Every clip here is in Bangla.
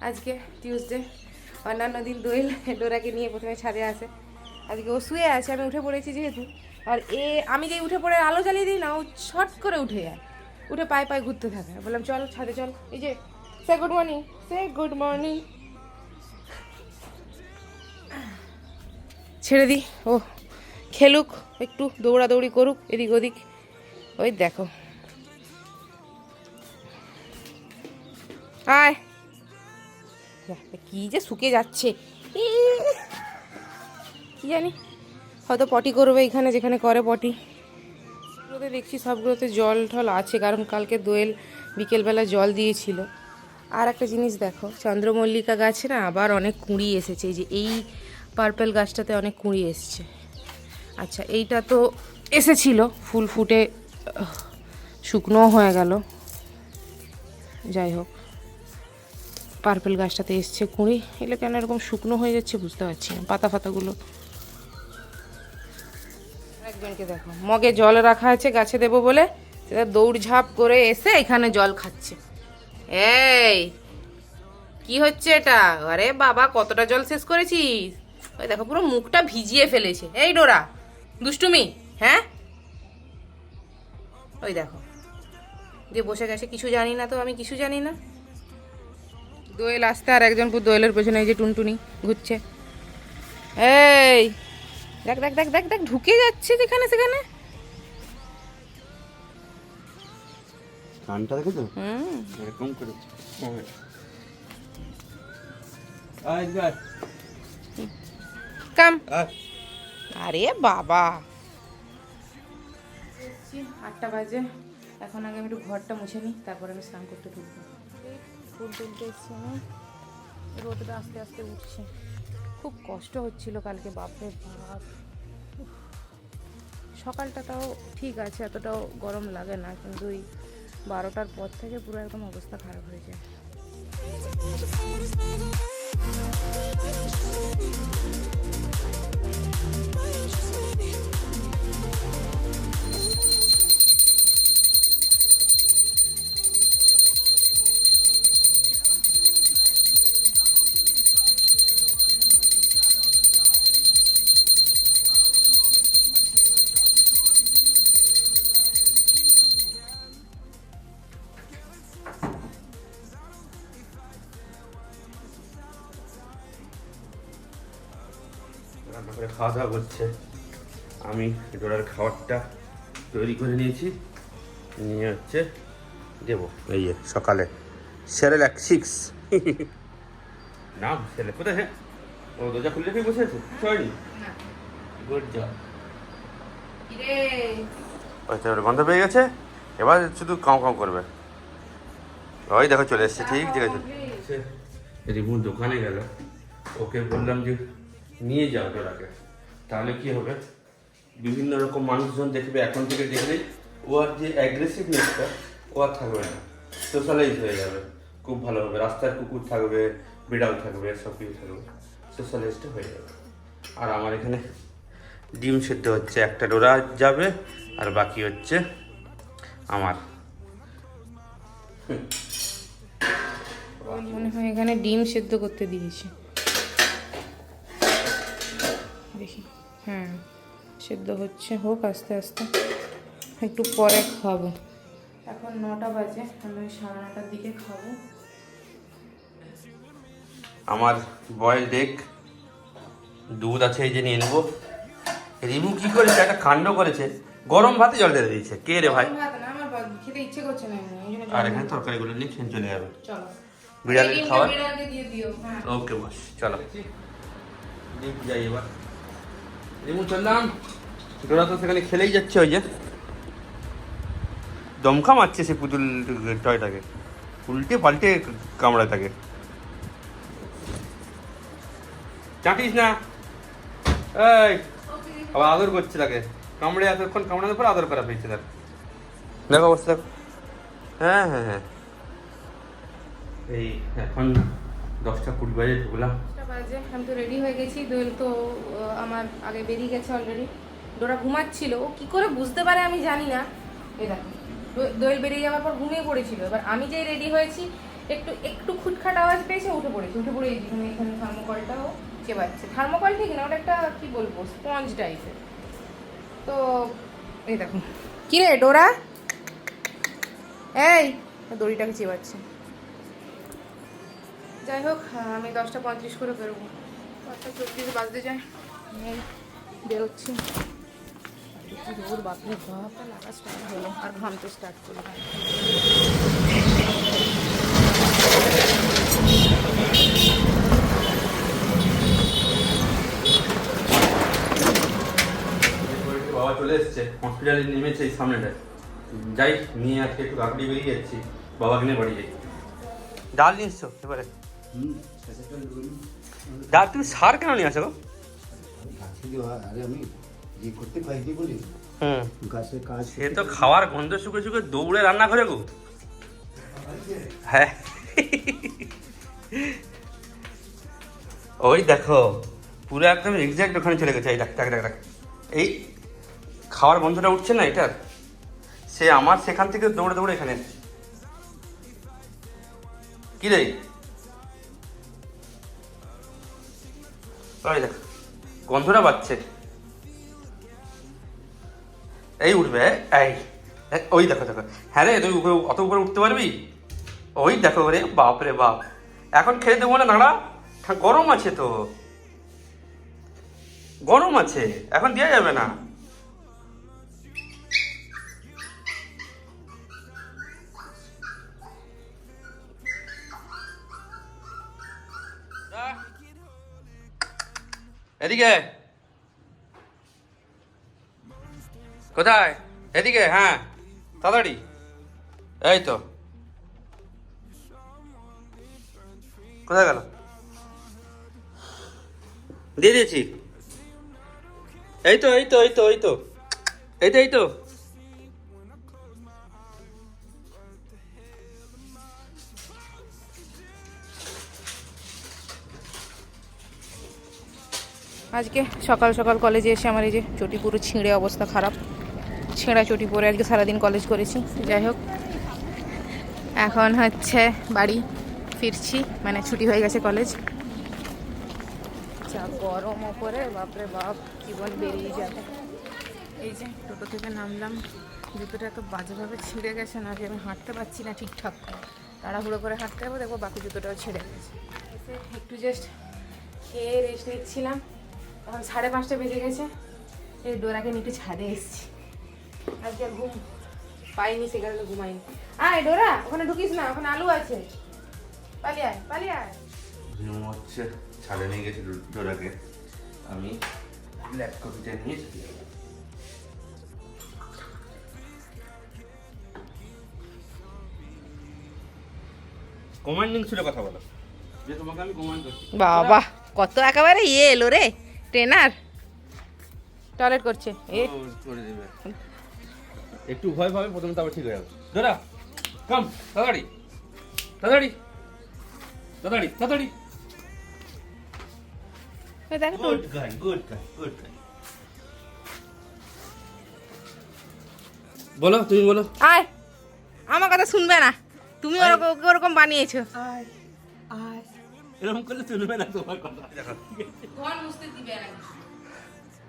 আজকে টিউসডে অন্যান্য দিন দোয়েল ডোরাকে নিয়ে প্রথমে ছাদে আসে। আজকে ও শুয়ে আছে, আমি উঠে পড়েছি যেহেতু। আর এ, আমি যেই উঠে পড়ে আলো জ্বালিয়ে দিই না, ও ছট করে উঠে যায়। উঠে পায়ে পায়ে ঘুরতে থাকে। বললাম, চল ছাদে, চল। এই যে সে গুড মর্নিং সে গুড মর্নিং ছেড়ে দিই। ও, খেলুক, একটু দৌড়াদৌড়ি করুক, এদিক ওদিক। ওই দেখো। আয়। কি যে শুকে যাচ্ছে? কি জানি? হয়তো পটি করবে এখানে যেখানে করে পটি। দেখছি সবগুলোতে জল টল আছে কারণ কালকে দোয়েল বিকেলবেলা জল দিয়েছিল। আর একটা জিনিস দেখো চন্দ্রমল্লিকা গাছে না আবার অনেক কুঁড়ি এসেছে। যে এই পার্পেল গাছটাতে অনেক কুঁড়ি এসছে। আচ্ছা এইটা তো এসেছিল ফুল ফুটে আহ, শুকনোও হয়ে গেল। যাই হোক। পার্পেল গাছটাতে এসছে কুঁড়ি। এগুলো কেন এরকম শুকনো হয়ে যাচ্ছে বুঝতে পারছি না। পাতা ফাতাগুলো। একজনকে দেখো। মগে জল রাখা আছে, গাছে দেবো বলে। সেটা দৌড়ঝাঁপ করে এসে এখানে জল খাচ্ছে। এই, কি হচ্ছে এটা? আরে বাবা, কতটা জল শেষ করেছিস? ওই দেখো, পুরো মুখটা ভিজিয়ে ফেলেছে। এই ডোরা, দুষ্টুমি হ্যাঁ? ওই দেখো। যে বসে গেছে, কিছু জানি না তো, আমি কিছু জানি না। দোয়েল আসতে আর একজন পুরো দোয়েলের পেছনে এই যে টুনটুনি ঘুরছে। এই দেখ দেখ দেখ দেখ দেখ ঢুকে যাচ্ছে যেখানে সেখানে। কানটা দেখেছ? হুম। এরকম করে। কাম। আরে বাবা। আটটা বাজে। এখন আগে আমি একটু ঘরটা মুছে নিই তারপর আমি স্নান করতে ঢুকবো। ফুল তুলতে এসছি আমি। রোদটা আস্তে আস্তে উঠছে। খুব কষ্ট হচ্ছিল কালকে, বাপরে বাপ। সকালটা তাও ঠিক আছে, এতটাও গরম লাগে না, কিন্তু ওই বারোটার পর থেকে পুরো একদম অবস্থা খারাপ হয়ে যায়। খাওয়া দাওয়া করছে। আমি ডোরার খাবারটা তৈরি করে নিয়েছি। নিয়ে হচ্ছে দেবো। এই যে সকালে। সেরেল এক সিক্স নাম সেলে কোথায় হ্যাঁ? ও দরজা খুলে রেখে বসে আছে? সরি। গুড জব আচ্ছা গন্ধ পেয়ে গেছে। এবার শুধু কাউ কাউ করবে। ওই দেখো চলে এসছে। ঠিক ঠিক আছে। রিমু দোকানে গেল। ওকে বললাম যে নিয়ে যাও ডোরাকে তাহলে কি হবে? বিভিন্ন রকম মানুষজন দেখবে, এখন থেকে দেখবে ও আর যে অ্যাগ্রেসিভনেসটা ও আর থাকবে না। সোশ্যালাইজ হয়ে যাবে। খুব ভালো হবে। রাস্তায় কুকুর থাকবে, বিড়াল থাকবে, সব কিছু থাকবে। সোশ্যালাইজটা হয়ে যাবে। আর আমার এখানে ডিম সেদ্ধ হচ্ছে, একটা ডোরা যাবে, আর বাকি হচ্ছে আমার মনে হয় এখানে ডিম সেদ্ধ করতে দিয়েছে। দেখি। হ্যাঁ সেদ্ধ হচ্ছে হোক আস্তে আস্তে। একটু পরে খাব। এখন নটা বাজে আমি ওই সাড়ে নটার দিকে খাব। আমার বয়েল ডেক দুধ আছে এই যে নিয়ে নেব। রিমু কি করেছে? একটা কাণ্ড করেছে। গরম ভাতে জল ঢেলে দিয়েছে। কে রে ভাই? ভাত না আমার বা- খেতে ইচ্ছে করছে না এমনি, এই জন্য আর এখানে তরকারিগুলো নিয়ে খেয়ে চলে যাবে। চলো। বিড়ালের খাবার? দিয়ে হ্যাঁ। ওকে বস চলো। যাই এবার। রিমু চললাম। ডোরা তো সেখানে খেলেই যাচ্ছে ওই যে। দমকা মারছে সে পুতুল টয়টাকে। উল্টে পাল্টে কামড়ায় তাকে। চাটিস না। এই আবার আদর করছে তাকে। কামড়ে এতক্ষণ কামড়ানোর পর আদর করা পেয়েছে তার। দেখো অবস্থা দেখো। হ্যাঁ হ্যাঁ হ্যাঁ। এই এখন দশটা কুড়ি বাজে ঢুকলাম। দশটা আমি তো রেডি হয়ে গেছি, দোয়েল তো আমার আগে বেরিয়ে গেছে অলরেডি ডোরা ঘুমাচ্ছিল, ও কি করে বুঝতে পারে আমি জানি না। এই দেখো দোয়েল বেরিয়ে যাওয়ার পর ঘুমিয়ে পড়েছিল। এবার আমি যেই রেডি হয়েছি, একটু একটু খুটখাট আওয়াজ পেয়েছে, উঠে পড়েছে। উঠে পড়ে এখানে এখানে থার্মোকলটাও চেবাচ্ছে। থার্মোকল ঠিক না, ওটা একটা, কি বলব স্পঞ্জ টাইপের তো, এই দেখো। কি রে ডোরা? এই, দড়িটাকে চেবাচ্ছে। যাই হোক আমি দশটা পঁয়ত্রিশ করে বেরোবো। দশটা চল্লিশ বাজতে আমি বেরোচ্ছি। রোদ বাপরে বাপ লাগা স্টার্ট হলো। আর ঘামতে স্টার্ট করল বাবা চলে এসছে হসপিটালে নেমেছে এই সামনেটায়। যাই নিয়ে আজকে একটু কাকড়ি বেরিয়ে যাচ্ছি বাবাকে নিয়ে বাড়ি যাই। ডাল নিয়ে এসছো এবারে? ডাল তুমি সার কেন নিয়ে আসো আরে সে তো খাওয়ার গন্ধ শুকে শুকে দৌড়ে রান্না করে গো। হ্যাঁ। ওই দেখো, পুরো একদম এক্সাক্ট ওখানে চলে গেছে। এই দেখ দেখ দেখ এই খাওয়ার গন্ধটা উঠছে না এটার? সে আমার সেখান থেকে দৌড়ে দৌড়ে এখানে। কি রে? ওই দেখ, গন্ধটা পাচ্ছে। এই উঠবে, এই ওই দেখো দেখো। হ্যাঁ রে তুই উপরে, অত উপরে উঠতে পারবি? ওই দেখো রে বাপ রে বাপ। এখন খেয়ে দেবো না নাড়া গরম আছে তো। গরম আছে, এখন দেওয়া যাবে না। এদিকে। কোথায়? এদিকে হ্যাঁ। তাড়াতাড়ি। এই তো। কোথায় গেল? দিয়ে দিয়েছি। এই তো এই তো এই তো এই তো। এই তো এই তো। আজকে সকাল সকাল কলেজে এসে আমার এই যে চটি পুরো ছিঁড়ে অবস্থা খারাপ। ছেঁড়া চটি পরে আজকে সারাদিন কলেজ করেছি। যাই হোক, এখন হচ্ছে বাড়ি ফিরছি মানে ছুটি হয়ে গেছে কলেজ। যা গরম ওপরে, বাপরে বাপ জীবন বেরিয়ে যাবে। এই যে টোটো থেকে নামলাম, জুতোটা এত বাজেভাবে ছিঁড়ে গেছে না যে আমি হাঁটতে পারছি না ঠিকঠাক করে। তাড়াহুড়ো করে হাঁটতে হবে, দেখব বাকি জুতোটাও ছিঁড়ে গেছে। একটু জাস্ট খেয়ে রেস্ট নিচ্ছিলাম। এখন সাড়ে পাঁচটা বেজে গেছে। এই ডোরাকে নিয়ে একটু ছাদে এসেছি। আজকে আর ঘুম পাইনি সে কারণে ঘুমাইনি। আয় ডোরা ওখানে ঢুকিস না ওখানে আলু আছে। পালিয়ে আয় পালিয়ে আয়। ঘুম হচ্ছে ছাদে নিয়ে গেছি ডোরাকে। আমি ব্ল্যাক কফিটা নিয়ে চলে। কমান্ডিং সুরে কথা বলো। যে তোমাকে আমি কমান্ড করছি। বাবা কত একেবারে ইয়ে এলো রে। ট্রেনার? টয়লেট করছে। একটু ভয় পাবে প্রথমে তারপর ঠিক হয়ে যাবে। ডোরা কাম তাড়াতাড়ি। তাড়াতাড়ি। তাড়াতাড়ি তাড়াতাড়ি। দেখ good guy good guy good guy বলো তুমি বলো। আয় আমার কথা শুনবে না। তুমি ওরকম ওরকম বানিয়েছো। এরকম করলে শুনবে না তোমার কথা। দেখো। ঘর মুছতে দিবে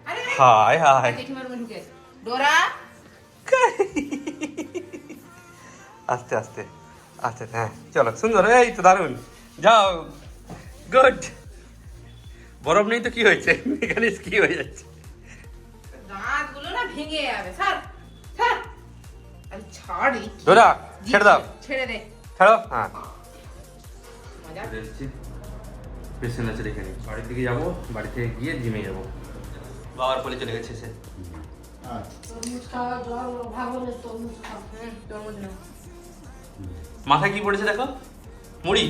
আরে হাই হাই। ডোরা। আস্তে আস্তে আস্তে হ্যাঁ চলো সুন্দর এই তো দারুণ। যাও গুড। বরফ নেই তো কি হয়েছে? এখানে কি হয়ে যাচ্ছে? দাঁতগুলো না ভেঙে যাবে। স্যার স্যার আরে ছাড়ি ডোরা ছেড়ে দাও। ছেড়ে দে। ছাড়ো হ্যাঁ। মজা। পেশেন্ট আছে রেখে নিই বাড়ির দিকে যাব বাড়ি থেকে গিয়ে জিমে যাব। বাবার কোলে চলে গেছে সে। মাথায় কি পড়েছে দেখো? মুড়ি?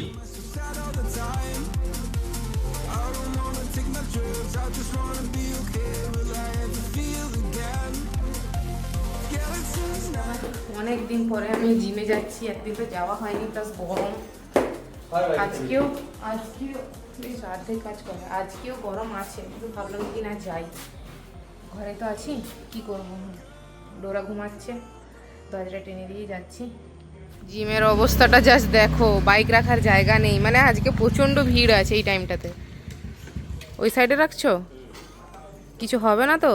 অনেক দিন পরে আমি জিমে যাচ্ছি একদিন তো যাওয়া হয়নি প্লাস গরম। আজকেও আজকেও বেশ অর্ধেক কাজ করে। আজকেও গরম আছে, কিন্তু ভাবলাম কি না যাই। ঘরে তো আছি, কি করব? ডোরা ঘুমাচ্ছে, দরজাটা টেনে দিয়ে যাচ্ছি। জিমের অবস্থাটা জাস্ট দেখো বাইক রাখার জায়গা নেই। মানে আজকে প্রচণ্ড ভিড় আছে এই টাইমটাতে ওই সাইডে রাখছো? কিছু হবে না তো?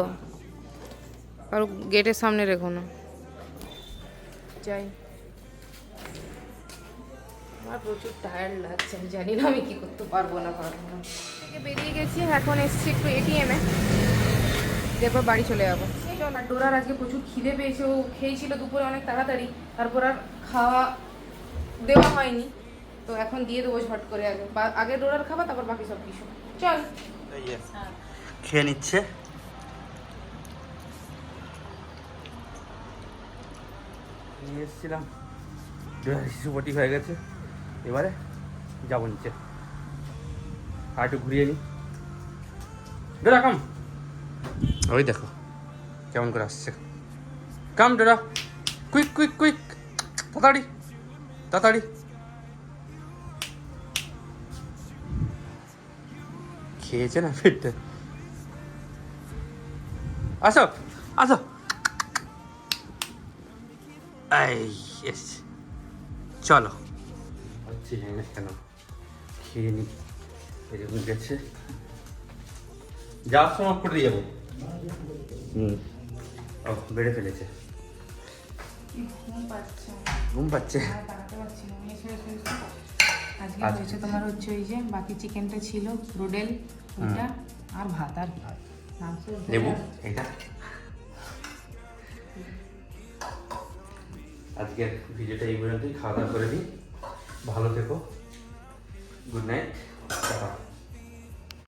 কারও গেটের সামনে রেখো না। যাই। আমার প্রচুর টায়ার্ড লাগছে আমি জানি না আমি কি করতে পারব না পারব না। থেকে বেরিয়ে গেছি এখন এসছি একটু এটিএমে এরপর বাড়ি চলে যাব। চল আর ডোরার আজকে প্রচুর খিদে পেয়েছে ও খেয়েছিল দুপুরে অনেক তাড়াতাড়ি তারপর আর খাওয়া দেওয়া হয়নি। তো এখন দিয়ে দেবো ঝট করে আগে। বা- আগে ডোরার খাবার তারপর বাকি সব কিছু। চল। খেয়ে নিচ্ছে। নিয়ে এসেছিলাম। হয়ে গেছে। এবারে যাব নিচে। আর একটু ঘুরিয়ে নিই ডোরা কাম ওই দেখো কেমন করে আসছে। Come Dora quick quick quick তাড়াতাড়ি তাড়াতাড়ি। খেয়েছে না পেটটা? আসো আসো। এই চলো। হচ্ছে জানি না কেন? খেয়ে নি। এরকম গেছে। যাওয়ার সময় করে দিয়ে যাব। হুম। ও বেড়ে ফেলেছে ঘুম পাচ্ছে। আজকে আচ্ছা। হয়েছে তোমার হচ্ছে ওই যে বাকি চিকেনটা ছিল রুডেল ওইটা আর ভাত আর নেবু এটা আজকের ভিডিওটা এই পর্যন্তই। খাওয়া দাওয়া করে দিই। ভালো থেকো। Good night